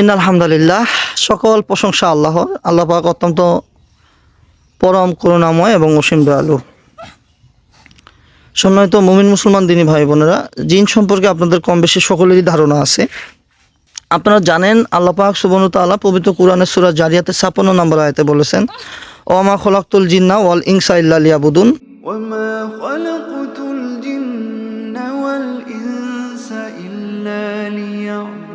In আলহামদুলিল্লাহ সকল প্রশংসা আল্লাহর আল্লাহ পাক অত্যন্ত পরম করুণাময় এবং অসীম দয়ালু সম্মানিত মুমিন মুসলমান দিনী ভাই বোনেরা জিন সম্পর্কে আপনাদের কম বেশি সকলেরই ধারণা আছে আপনারা জানেন আল্লাহ পাক সুবনু তাআলা পবিত্র কোরআনের সূরা জারিয়াতে 56 নম্বর আয়াতে বলেছেন ওমা খলাকতুল জিন্না ওয়াল ইনসা ইল্লা লিয়াবুদুন وما خلقت الجن والإنس إلا ليعبدون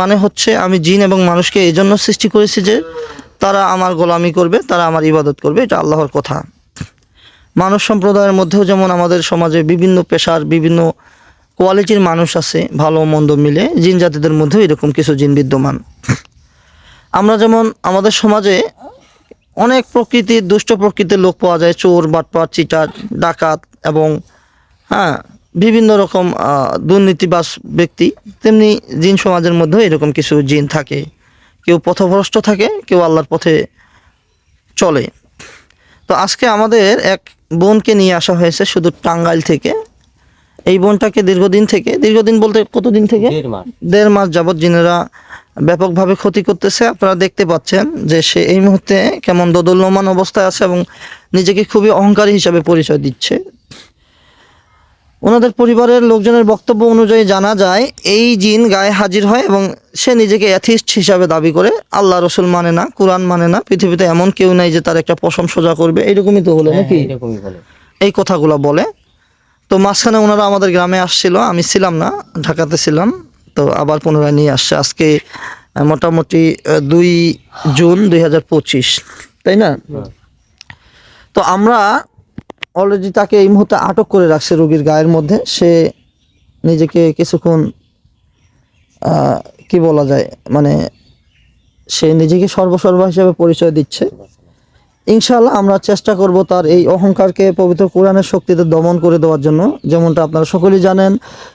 মানে হচ্ছে আমি জিন এবং মানুষকে এই জন্য সৃষ্টি করেছি যে তারা আমার গোলামি করবে, তারা আমার ইবাদত করবে, এটা আল্লাহর কথা। মানুষ সম্প্রদায়ের মধ্যেও যেমন আমাদের সমাজে বিভিন্ন পেশার, বিভিন্ন কোয়ালিটির মানুষ আছে, ভালো মন্দ মিলে, জিন জাতিদের মধ্যেও এরকম কিছু জিন বিদ্যমান। আমরা যেমন আমাদের সমাজে অনেক প্রকৃতির, দুষ্ট প্রকৃতির লোক পাওয়া যায়, চোর, বাটপাট, চিটার, ডাকাত এবং হ্যাঁ বিভিন্ন রকম দুর্নীতিবাস ব্যক্তি তেমনি জিন সমাজের মধ্যেও এরকম কিছু জিন থাকে। কেউ পথভ্রষ্ট থাকে কেউ আল্লাহর পথে চলে। তো আজকে আমাদের এক বোনকে নিয়ে আসা হয়েছে শুধু টাঙ্গাইল থেকে। এই বোনটাকে দীর্ঘদিন থেকে দীর্ঘদিন বলতে কতদিন থেকে? দেড় মাস যাবৎ জিনেরা ব্যাপকভাবে ক্ষতি করতেছে। আপনারা দেখতে পাচ্ছেন যে সে এই মুহূর্তে কেমন দোদল্যমান অবস্থায় আছে এবং নিজেকে খুবই অহংকারী হিসাবে পরিচয় দিচ্ছে। ওনাদের পরিবারের লোকজনের বক্তব্য অনুযায়ী জানা যায় এই জিন গায়ে হাজির হয় এবং সে নিজেকে অ্যাথিস্ট হিসাবে দাবি করে। আল্লাহ রসুল মানে না কোরআন মানে না। পৃথিবীতে এমন কেউ নাই যে তার একটা পশম সোজা করবে। এইরকমই তো হলো নাকি? হ্যাঁ, এরকমই বলে। এই কথাগুলো বলে। তো মাঝখানে ওনারা আমাদের গ্রামে আসছিল আমি ছিলাম না ঢাকাতে ছিলাম। তো আবার পুনরায় নিয়ে আসছে। আজকে মোটামুটি দুই জুন দুই হাজার পঁচিশ। তাই না? তো আমরা অলরেডি তাকে এই মুহূর্তে আটক করে রাখছে রোগীর গায়ের মধ্যে। সে নিজেকে কিছুক্ষণ কি বলা যায় মানে সে নিজেকে সর্বসর্বা হিসেবে পরিচয় দিচ্ছে। ইনশাআল্লাহ আমরা চেষ্টা করব তার এই অহংকারকে পবিত্র কোরআনের শক্তিতে দমন করে দেওয়ার জন্য। যেমনটা আপনারা সকলেই জানেন,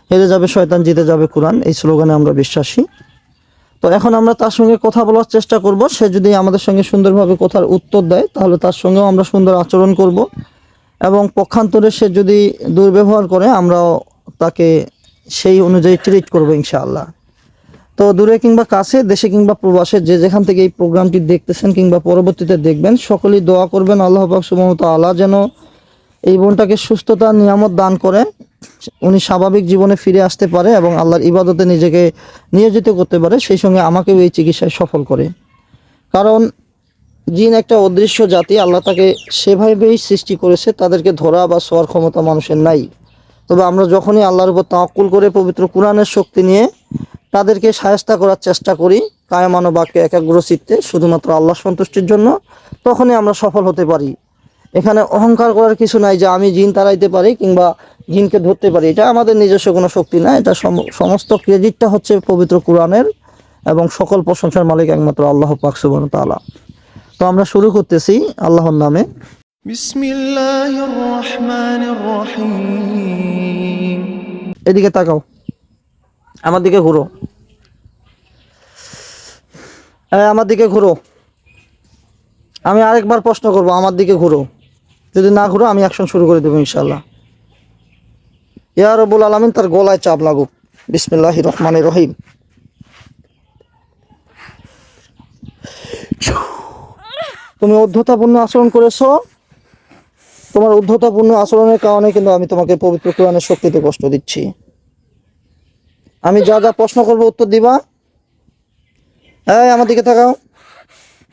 হেরে যাবে শয়তান, জিতে যাবে কোরআন, এই স্লোগানে আমরা বিশ্বাসী। তো এখন আমরা তার সঙ্গে কথা বলার চেষ্টা করব। সে যদি আমাদের সঙ্গে সুন্দরভাবে কথার উত্তর দেয়, তাহলে তার সঙ্গেও আমরা সুন্দর আচরণ করব। এবং পক্ষান্তরে সে যদি দুর্ব্যবহার করে, আমরাও তাকে সেই অনুযায়ী ট্রিট করব ইনশাআল্লাহ। তো দূরে কিংবা কাছে, দেশে কিংবা প্রবাসে, যে যেখান থেকে এই প্রোগ্রামটি দেখতেছেন কিংবা পরবর্তীতে দেখবেন, সকলেই দোয়া করবেন আল্লাহ সুবহানাহু ওয়া যেন এই বোনটাকে সুস্থতা, নিয়ামত দান করে, উনি স্বাভাবিক জীবনে ফিরে আসতে পারে এবং আল্লাহর ইবাদতে নিজেকে নিয়োজিত করতে পারে, সেই সঙ্গে আমাকেও এই চিকিৎসায় সফল করে। কারণ জিন একটা অদৃশ্য জাতি, আল্লাহ তাকে সেভাবেই সৃষ্টি করেছে, তাদেরকে ধরা বা ছোঁয়ার ক্ষমতা মানুষের নাই। তবে আমরা যখনই আল্লাহর উপর তাওয়াক্কুল করে পবিত্র কোরআনের শক্তি নিয়ে তাদেরকে সায়স্তা করার চেষ্টা করি কায়মানো বাক্যে একাগ্র চিত্তে, শুধুমাত্র আল্লাহ সন্তুষ্টির জন্য, তখনই আমরা সফল হতে পারি। এখানে অহংকার করার কিছু নাই যে আমি জিন তাড়াইতে পারি কিংবা জিনকে ধরতে পারি। এটা আমাদের নিজস্ব কোনো শক্তি না, এটা সম- সমস্ত ক্রেডিটটা হচ্ছে পবিত্র কোরআনের এবং সকল প্রশংসার মালিক একমাত্র আল্লাহ পাক সুবহানাহু ওয়া তাআলা। তো আমরা শুরু করতেছি আল্লাহর নামে। এদিকে তাকাও। আমার দিকে ঘুরো। আমার দিকে ঘুরো। আমি আরেকবার প্রশ্ন করব আমার দিকে ঘুরো। যদি না ঘুরো আমি অ্যাকশন শুরু করে দেবো ইনশাল্লাহ ইয়ারবুল আলমিন তার গলায় চাপ লাগুক। বিসমিল্লাহ রহমান রহিম তুমি অধ্যতাপূর্ণ আচরণ করেছ। তোমার উদ্ধতাপূর্ণ আচরণের কারণে কিন্তু আমি তোমাকে পবিত্র কোরআনের শক্তিতে কষ্ট দিচ্ছি। আমি যা যা প্রশ্ন করব উত্তর দিবা। হ্যাঁ আমার দিকে থাকাও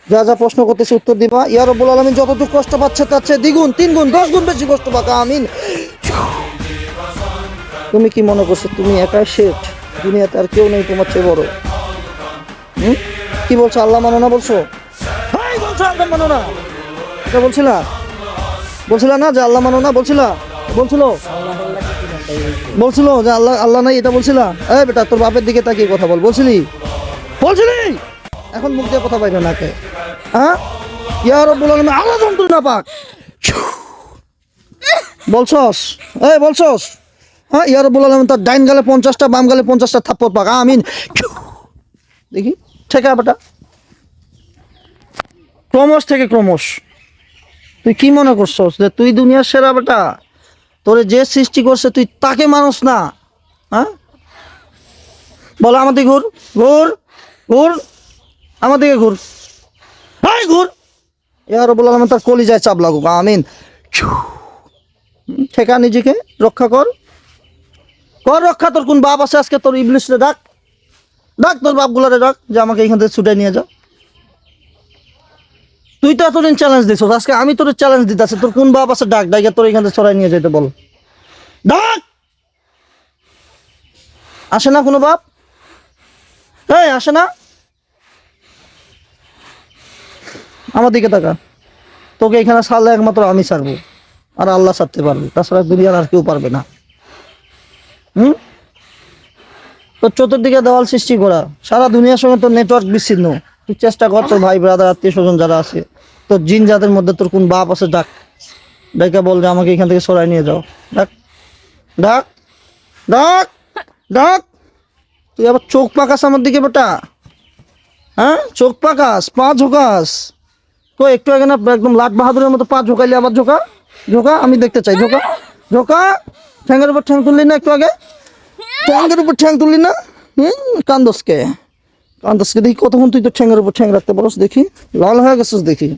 যা যা প্রশ্ন করতেছি উত্তর দিবা। ইয়া রব্বুল আলামিন, যতটুকু কষ্ট পাচ্ছে তার চেয়ে দ্বিগুণ তিন গুণ দশ গুণ বেশি কষ্ট পাকা। আমিন। তুমি কি মনে করছ তুমি একাই শেঠ? দুনিয়াতে আর কেউ নেই তোমার চেয়ে বড়। হুম? কি বলছো? আল্লাহ মানো না বলছো? না। এটা বলছিলা? বলছিলা না যে আল্লাহ মানো না? বলছিলা? বলছিল? বলছিল যে আল্লাহ আল্লাহ নাই, এটা বলছিলা? এই বেটা, তোর বাপের দিকে তাকিয়ে কথা বল, বলছিলি? বলছিলি? এখন মুখ দিয়ে কথা বাইরে নাকে হ্যাঁ? ইয়া রব্বুল আলামিন, আল্লাহ যন্ত্রণা পাক। বলছস? এই বলছস? হ্যাঁ ইয়া রব্বুল আলামিন, তার ডাইন গালে পঞ্চাশটা, বাম গালে পঞ্চাশটা থাপ্পড় পাক। আমিন। দেখি, ঠেকা বেটা। ক্রমশ থেকে ক্রমশ। তুই কি মনে করছস যে তুই দুনিয়ার সেরা বেটা? তোরে যে সৃষ্টি করছে তুই তাকে মানুষ না হ্যাঁ? বলো আমাদের ঘুর ঘুর ঘুর আমার দিকে ঘুর। হাই ঘুর। ইয়ার বললাম আমার তার কলি যায় চাপ লাগুক, আমিন। ঠেকা নিজেকে, রক্ষা কর। কর রক্ষা, তোর কোন বাপ আছে আজকে? তোর ইবলিশরে ডাক। ডাক তোর বাপগুলারে, ডাক। যে আমাকে এখান থেকে ছুটে নিয়ে যাও তুই তো এতদিন চ্যালেঞ্জ দিছ আজকে আমি তোর চ্যালেঞ্জ দিতেছি, তোর কোন বাপ আছে? ডাক ডাকে তোর এখান থেকে ছড়াই নিয়ে যেতে বল। ডাক! আসে না কোনো বাপ? এই, আসে না? আমার দিকে তাকা। তোকে এখানে ছাড়লে একমাত্র আমি ছাড়বো, আর আল্লাহ ছাড়তে পারবে। তাছাড়া দুনিয়ার আর কেউ পারবে না। হুম? তোর চতুর্দিকে দেওয়াল সৃষ্টি করা, সারা দুনিয়ার সঙ্গে তোর নেটওয়ার্ক বিচ্ছিন্ন। তুই চেষ্টা কর তোর ভাই ব্রাদার আত্মীয় স্বজন যারা আছে। তোর জিন যাদের মধ্যে তোর কোন বাপ আছে, ডাক। ডাকে বল যে আমাকে এখান থেকে সরাই নিয়ে যাও। ডাক। ডাক। ডাক। ডাক। তুই আবার চোখ পাকাস আমার দিকে বেটা। হ্যাঁ? চোখ পাকাস, পা ঝোকাস। তো একটু আগে না একদম লাট বাহাদুরের মতো পা ঝোকাইলে আবার ঝোকা? ঝোকা? আমি দেখতে চাই, ঝোকা? ঝোকা? ঠ্যাঙ্গের উপর ঠ্যাং তুললি না একটু আগে? ঠ্যাঙ্গের উপর ঠ্যাং তুললি না? হুম? কান্দসকে। কান্দসকে দেখি কতক্ষণ তুই তো ঠ্যাঙ্গের উপর ঠ্যাং রাখতে পারস? দেখি। লাল হয়ে গেছিস দেখি।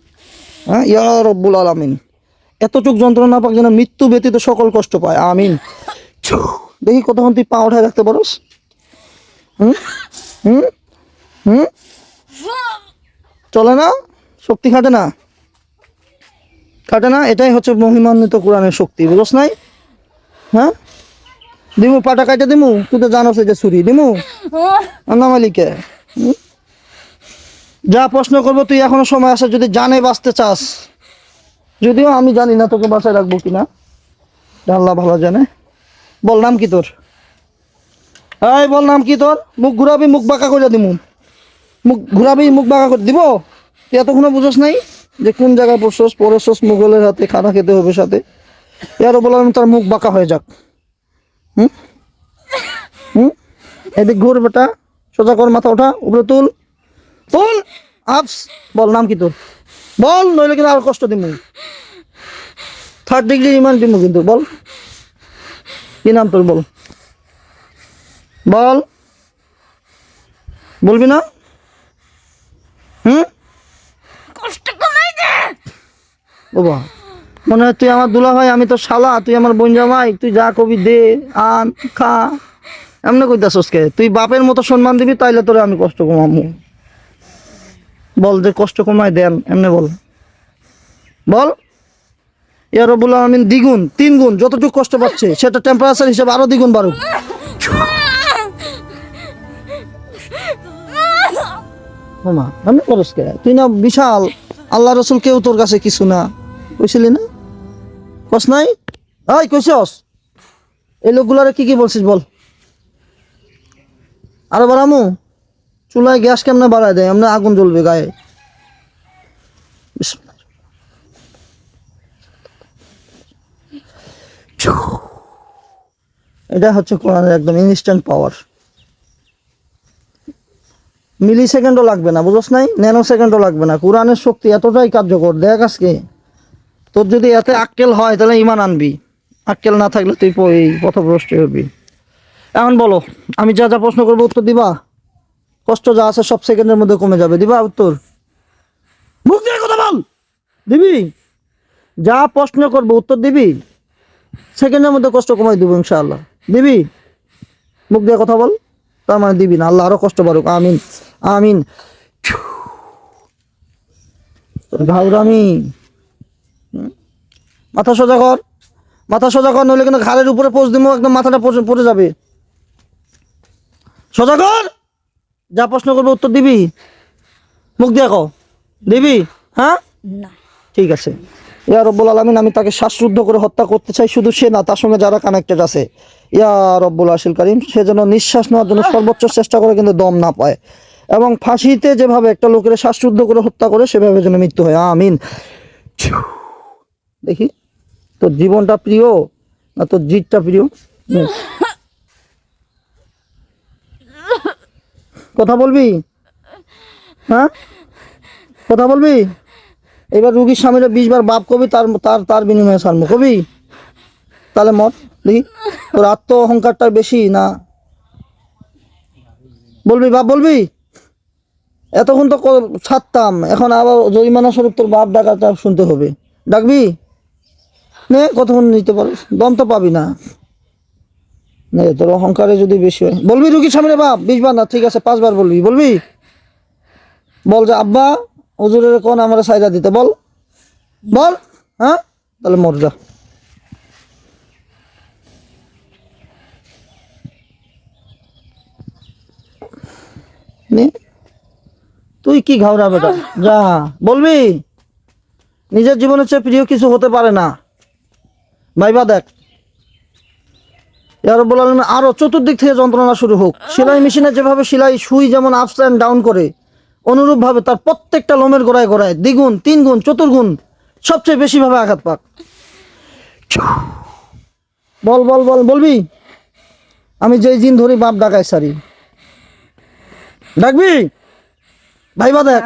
হ্যাঁ? ইয়া রব্বুল আলামিন। এতটুক যন্ত্রণা পাক যেন মৃত্যু ব্যতীত সকল কষ্ট পায়। আমিন। দেখি কতক্ষণ তুই পা উঠায় রাখতে পারস? হুম? হুম? হুম? চলে না? শক্তি খাটে না? খাটে না? এটাই হচ্ছে মহিমান্বিত কোরআনের শক্তি বুঝস নাই? হ্যাঁ? দিমু পাটা কাটে দিমু? তুই তো জানোস যে ছুরি। দিমু? আন্নামালিকে হুম? যা প্রশ্ন করব, তুই এখনও সময় আছে, যদি জানে বাঁচতে চাস। যদিও আমি জানি না তোকে বাঁচায় রাখব কিনা। আল্লাহ ভালো জানে। বল, নাম কি তোর? এই, বল, নাম কি তোর? মুখ ঘুরাবি, মুখ বাঁকা করে দিমু মুখ ঘুরাবি, মুখ বাঁকা করে দিব? তুই এতক্ষণ বুঝোস নাই যে কোন জায়গায় পড়ছস পড়ছস, মুঘলের হাতে, খানা খেতে হবে সাথে। এরও বললাম তার মুখ বাঁকা হয়ে যাক। হুম? হুম? এদিক ঘুর বেটা। সোজা কর মাথা ওঠা উপরে তুল। তুল! আপস বল নাম কি তোর? বল নইলে কিন্তু আরও কষ্ট দিমু। থার্ড ডিগ্রি ইমান দিমু কিন্তু বল। কি নাম তোর বল। বল। বলবি না? হুম? কষ্ট কমাই দে! বাবা মনে হয় তুই আমার দুলা ভাই আমি তো শালা তুই আমার বোন জামাই তুই যা কবি দে আন খা। এমনি কইতাছস কে? তুই বাপের মতো সম্মান দিবি, তাইলে তোরে আমি কষ্ট কমামু। বল যে কষ্ট কমায় দেন, এমনি বল। বল। ইয়া রবুল আলমিন, দ্বিগুণ তিন গুণ যতটুকু কষ্ট পাচ্ছে, সেটা টেম্পারেচার হিসেবে আরও দ্বিগুণ বাড়ুক। কে? তুই না বিশাল, আল্লাহ রসুল কেউ তোর কাছে কিছু না। কইছিলি না? কস নাই? এই, কইছস? এই লোকগুলারে কি কি বলছিস বল? আরও বাড়ামু চুলায় গ্যাস কেমনে বাড়ায় দেয়? এমনি আগুন জ্বলবে গায়ে। এটা হচ্ছে কোরআনের একদম ইনস্ট্যান্ট পাওয়ার মিলি সেকেন্ডও লাগবে না বুঝছ নাই? ন্যানো সেকেন্ডও লাগবে না। কোরআনের শক্তি এতটাই কার্যকর, দেখ আজকে। তোর যদি এতে আক্কেল হয়, তাহলে ইমান আনবি। আক্কেল না থাকলে তুই এই পথভ্রষ্ট হবি। এখন বলো, আমি যা যা প্রশ্ন করব উত্তর দিবা? কষ্ট যা আছে সব সেকেন্ডের মধ্যে কমে যাবে। দিবা উত্তর? মুখ দিয়ে কথা বল! দিবি? যা প্রশ্ন করব উত্তর দিবি? সেকেন্ডের মধ্যে কষ্ট কমাই দেবো ইনশাআল্লাহ। দিবি? মুখ দিয়ে কথা বল। তার মানে দিবি না। আল্লাহ আরও কষ্ট পারুক আমিন। আমিন। ঘাউরামি মাথা সোজা কর। মাথা সোজা কর, নইলে কিন্তু ঘাড়ের উপরে পোষ দিব, একদম মাথাটা পড়ে যাবে। সোজা কর যা প্রশ্ন করব উত্তর দিবি? মুখ দিয়ে কও। দিবি? হ্যাঁ? না। ঠিক আছে। ইয়া রব্বুল আলমিন আমি তাকে শ্বাসরুদ্ধ করে হত্যা করতে চাই শুধু সে না তার সঙ্গে যারা কানেক্টেড আছে। ইয়া রব্বুল আশিল করিম সে যেন নিঃশ্বাস নেওয়ার জন্য সর্বোচ্চ চেষ্টা করে কিন্তু দম না পায়। এবং ফাঁসিতে যেভাবে একটা লোকের শ্বাসরুদ্ধ করে হত্যা করে সেভাবে যেন মৃত্যু হয়। আমিন। দেখি তোর জীবনটা প্রিয় না তোর জিতটা প্রিয়? কথা বলবি? হ্যাঁ? কথা বলবি? এবার রুগীর স্বামীরা বিশ বার বাপ কবি, তার তার তার বিনিময়ে সারমো, কবি? তাহলে মত দেখি। তোর আত্ম অহংকারটা বেশি না? বলবি, বাপ বলবি? এতক্ষণ তো ছাড়তাম। এখন আবার জরিমানা স্বরূপ তোর বাপ ডাকাটা শুনতে হবে। ডাকবি? নে, কতক্ষণ নিতে পারিস দম তো পাবি না। তোর অহংকারে যদি বেশি হয়। বলবি রুগীর সামনে, বাপ বিশবার না, ঠিক আছে, পাঁচবার বলবি বলবি? বল যে, আব্বা, হুজুরের কোন আমার সাইডা দিতে, বল। বল হ্যাঁ? তাহলে মর যা। তুই কি ঘাওড়া বেটা? যা, বলবি? নিজের জীবনের চেয়ে প্রিয় কিছু হতে পারে না। ভাইবা দেখ। ইয়ার বললেন আরও চতুর্দিক থেকে যন্ত্রণা শুরু হোক। সেলাই মেশিনে যেভাবে সেলাই সুই যেমন আপস অ্যান্ড ডাউন করে অনুরূপ ভাবে তার প্রত্যেকটা লোমের গোড়ায় গোড়ায় দ্বিগুণ তিন গুণ চতুর্গুণ সবচেয়ে বেশি ভাবে আঘাত পাক। বল বল বল বলবি? আমি যেই দিন ধরি বাপ ডাকাই সারি। ডাকবি? ভাইবা দেখ।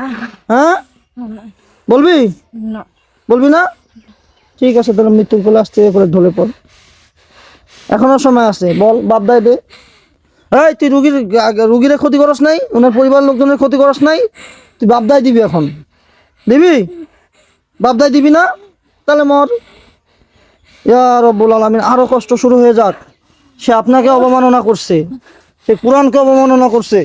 হ্যাঁ? বলবি? বলবি না? ঠিক আছে তাহলে মৃত্যুর কোলে আসতে করে ঢলে পড়। এখনও সময় আছে, বল, বাপ দায় দে। এই, তুই রুগীর রুগীরে ক্ষতি করস নাই, ওনার পরিবার লোকজনের ক্ষতি করস নাই, তুই বাপ দায় দিবি এখন। দিবি? বাপ দায় দিবি না? তাহলে মর। ইয়া রব্বুল আলমিন, আরও কষ্ট শুরু হয়ে যাক। সে আপনাকে অবমাননা করছে, সে কোরআনকে অবমাননা করছে।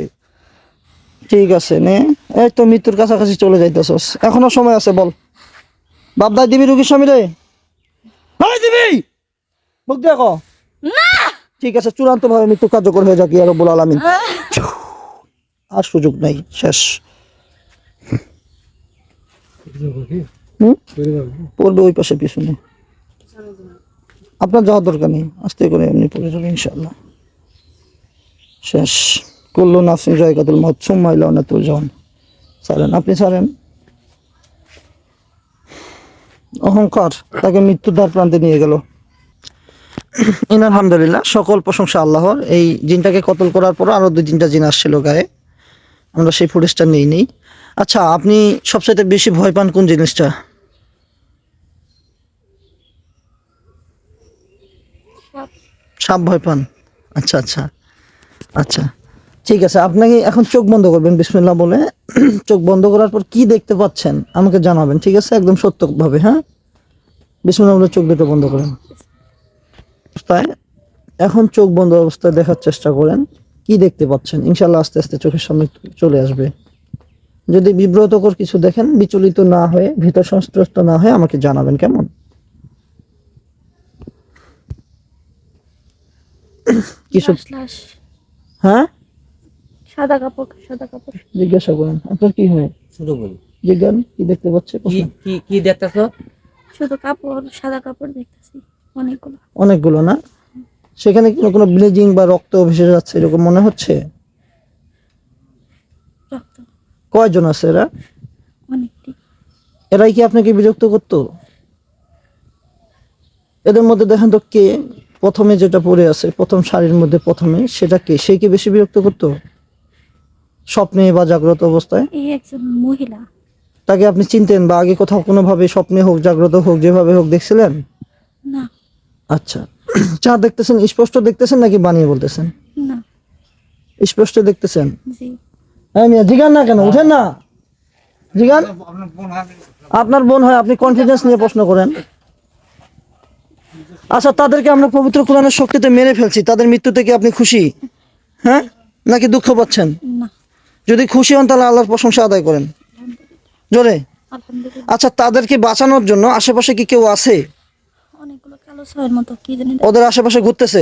ঠিক আছে, নে। এই তো মৃত্যুর কাছাকাছি চলে যাইতেছস। এখনও সময় আছে, বল। বাপ দায় দিবি রুগীর স্বামী রে দিবি! মুখ দেখো ঠিক আছে চূড়ান্ত ভাবে মৃত্যু কার্যকর হয়ে যাক ইয়া রব্বুল আলামিন আর সুযোগ নাই শেষ? পড়বে ওই পাশে পিছনে। আপনার যাওয়ার দরকার নেই আস্তে করে এমনি পড়ে যাবে ইনশাল্লাহ শেষ। করল নাফসিং জয়কাতুল মত সুম্মাইলা অনাতুল জন। ছাড়েন আপনি সারেন অহংকার তাকে মৃত্যুর দ্বার প্রান্তে নিয়ে গেল। ইন আলহামদুলিল্লাহ, সকল প্রশংসা আল্লাহর। এই জিনটাকে কতল করার পর আরও দুই তিনটা জিন আসছিল গায়ে। আমরা সেই ফুটেজটা নেই নেই। আচ্ছা আপনি সবচাইতে বেশি ভয় পান কোন জিনিসটা? সাপ ভয় পান। আচ্ছা আচ্ছা আচ্ছা ঠিক আছে। আপনাকে এখন চোখ বন্ধ করবেন, বিসমিল্লাহ বলে। চোখ বন্ধ করার পর কি দেখতে পাচ্ছেন? আমাকে জানাবেন, ঠিক আছে? একদম সত্যভাবে হ্যাঁ? বিসমিল্লাহ বলে চোখ দুটো বন্ধ করেন। অবস্থায় এখন চোখ বন্ধ অবস্থায় দেখার চেষ্টা করেন। কি দেখতে পাচ্ছেন? ইনশাল্লাহ আস্তে আস্তে চোখের সামনে চলে আসবে। যদি বিব্রতকর কিছু দেখেন বিচলিত না হয়ে ভীত সংস্ত্রস্ত না হয়ে আমাকে জানাবেন কেমন? কিছু হ্যাঁ? সাদা কাপড় সাদা কাপড়। জিজ্ঞাসা করেন আপনার কি হয়? জিজ্ঞান কি দেখতে পাচ্ছে? কি কি কি দেখতেছো? শুধু কাপড় সাদা কাপড় দেখতেছি। অনেকগুলো। অনেকগুলো না? সেখানে কোনো কোনো ব্লিজিং বা রক্ত ভেসে যাচ্ছে এরকম মনে হচ্ছে? কয়জন আছে এরা? এরাই কি আপনাকে বিরক্ত করতো? এদের মধ্যে দেখেন তো কে প্রথমে যেটা পড়ে আছে প্রথম শাড়ির মধ্যে প্রথমে সেটা কে? সে কি বেশি বিরক্ত করতো? স্বপ্নে বা জাগ্রত অবস্থায়? একজন মহিলা। তাকে আপনি চিনতেন বা আগে কোথাও কোনোভাবে স্বপ্নে হোক জাগ্রত হোক যেভাবে হোক দেখছিলেন? না। আচ্ছা। চা দেখতেছেন স্পষ্ট দেখতেছেন নাকি বানিয়ে বলতেছেন? না। স্পষ্ট দেখতেছেন? জি। হ্যাঁ মিয়া জিগান না কেন? উঠেন না। জিগান। আপনার বোন হয় আপনি কনফিডেন্স নিয়ে প্রশ্ন করেন। আচ্ছা তাদেরকে আমরা পবিত্র কোরআনের শক্তিতে মেরে ফেলছি। তাদের মৃত্যু থেকে আপনি খুশি? হ্যাঁ? নাকি দুঃখ পাচ্ছেন? না। যদি খুশি হন তাহলে আল্লাহর প্রশংসা আদায় করেন। জোরে? আচ্ছা তাদেরকে বাঁচানোর জন্য আশেপাশে কি কেউ আছে অনেকগুলো কালো ছয়ের মতো কি জানি ওদের আশেপাশে ঘুরতেছে।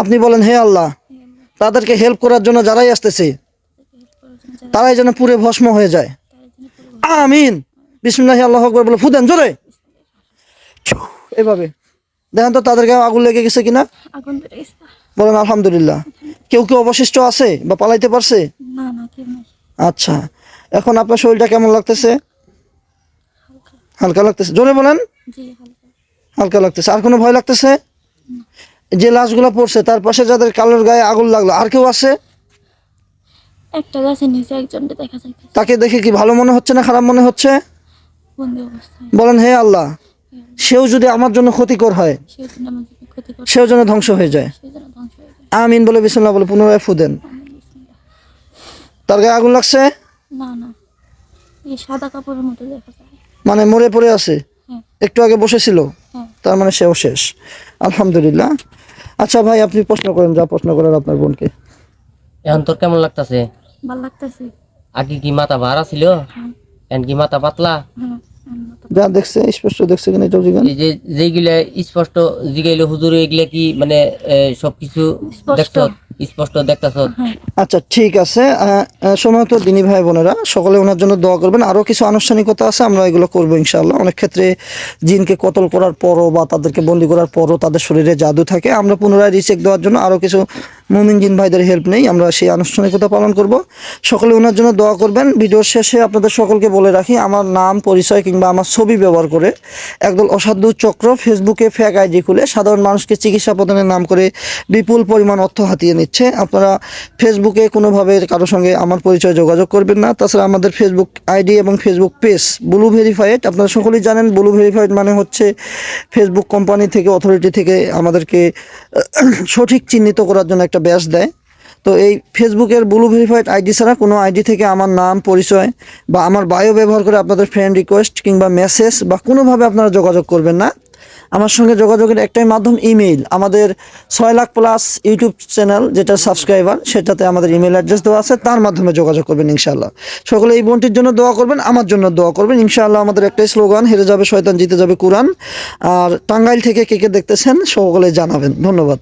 আপনি বলেন হে আল্লাহ তাদেরকে হেল্প করার জন্য যারাই আসতেছে তারাই যেন পুরে ভস্ম হয়ে যায়। আমিন। বিসমুল্লাহ আল্লাহ আকবর বলে ফুদেন জোরে। এভাবে। দেখেন তো তাদেরকে আগুন লেগে গেছে কিনা? বলেন আলহামদুলিল্লাহ। কেউ কেউ অবশিষ্ট আছে বা পালাইতে পারছে? আচ্ছা এখন আপনার শরীরটা কেমন লাগতেছে? হালকা। লাগতেছে। জোরে বলেন। হালকা লাগতেছে। আর কোনো ভয় লাগতেছে? যে লাশগুলো পড়ছে তার পাশে যাদের কালোর গায়ে আগুন লাগল আর কেউ আছে? একটা গাছের নিচে একজনকে দেখা তাকে দেখে কি ভালো মনে হচ্ছে না খারাপ মনে হচ্ছে? বলেন হে আল্লাহ সেও যদি আমার জন্য ক্ষতিকর হয় সেও যেন ধ্বংস হয়ে যায়। আমিন বলে বিসমুল্লাহ বলে পুনরায় ফু দেন। তার গায়ে আগুন লাগছে? না না। সাদা কাপড়ের মতো দেখা যায়। মানে মরে পড়ে আছে? হ্যাঁ। একটু আগে বসেছিল? তার মানে সেও শেষ। আলহামদুলিল্লাহ। আচ্ছা ভাই আপনি প্রশ্ন করেন যা প্রশ্ন করেন আপনার বোনকে। এখন তোর কেমন লাগতাছে? ভালো লাগতেছে। আগে কি মাথা ভাড়া ছিল? হ্যাঁ। এখন কি মাথা পাতলা? হ্যাঁ যা দেখছে স্পষ্ট দেখছে কিনা এটাও জিজ্ঞান এই যে যেগুলা স্পষ্ট জিগাইলো হুজুর এগুলা কি মানে সবকিছু স্পষ্ট। দেখছ স্পষ্ট দেখতাছ। হ্যাঁ। আচ্ছা ঠিক আছে। আহ, দিনী ভাই বোনেরা সকলে ওনার জন্য দোয়া করবেন। আরও কিছু আনুষ্ঠানিকতা আছে আমরা এগুলো করব ইনশাআল্লাহ। অনেক ক্ষেত্রে জিনকে কতল করার পরও বা তাদেরকে বন্দি করার পরও তাদের শরীরে জাদু থাকে। আমরা পুনরায় রিচেক দেওয়ার জন্য আরও কিছু মুমিন জিন ভাইদের হেল্প নেই, আমরা সেই আনুষ্ঠানিকতা পালন করব। সকলে ওনার জন্য দোয়া করবেন। ভিডিওর শেষে আপনাদের সকলকে বলে রাখি, আমার নাম, পরিচয় কিংবা আমার ছবি ব্যবহার করে একদল অসাধ্য চক্র ফেসবুকে ফেক আইডি খুলে সাধারণ মানুষকে চিকিৎসা প্রদানের নাম করে বিপুল পরিমাণ অর্থ হাতিয়ে নিচ্ছে। আপনারা ফেসবুকে কোনোভাবে কারও সঙ্গে আমার পরিচয় যোগাযোগ করবেন না। তাছাড়া আমাদের ফেসবুক আইডি এবং ফেসবুক পেজ ব্লু ভেরিফাইড আপনারা সকলেই জানেন ব্লু ভেরিফাইড মানে হচ্ছে ফেসবুক কোম্পানি থেকে অথরিটি থেকে আমাদেরকে সঠিক চিহ্নিত করার জন্য একটা ব্যাচ দেয়। তো এই ফেসবুকের ব্লু ভেরিফাইড আইডি ছাড়া কোনো আইডি থেকে আমার নাম, পরিচয় বা আমার বায়ো ব্যবহার করে আপনাদের ফ্রেন্ড রিকোয়েস্ট কিংবা মেসেজ বা কোনোভাবে আপনারা যোগাযোগ করবেন না। আমার সঙ্গে যোগাযোগের একটাই মাধ্যম ইমেইল আমাদের ছয় লাখ প্লাস ইউটিউব চ্যানেল যেটা সাবস্ক্রাইবার সেটাতে আমাদের ইমেল অ্যাড্রেস দেওয়া আছে। তার মাধ্যমে যোগাযোগ করবেন ইনশাআল্লাহ। সকলে এই বোনটির জন্য দোয়া করবেন, আমার জন্য দোয়া করবেন। ইনশাআল্লাহ আমাদের একটাই স্লোগান, হেরে যাবে শয়তান, জিতে যাবে কোরআন। আর টাঙ্গাইল থেকে কে কে দেখতেছেন, সকলে জানাবেন। ধন্যবাদ।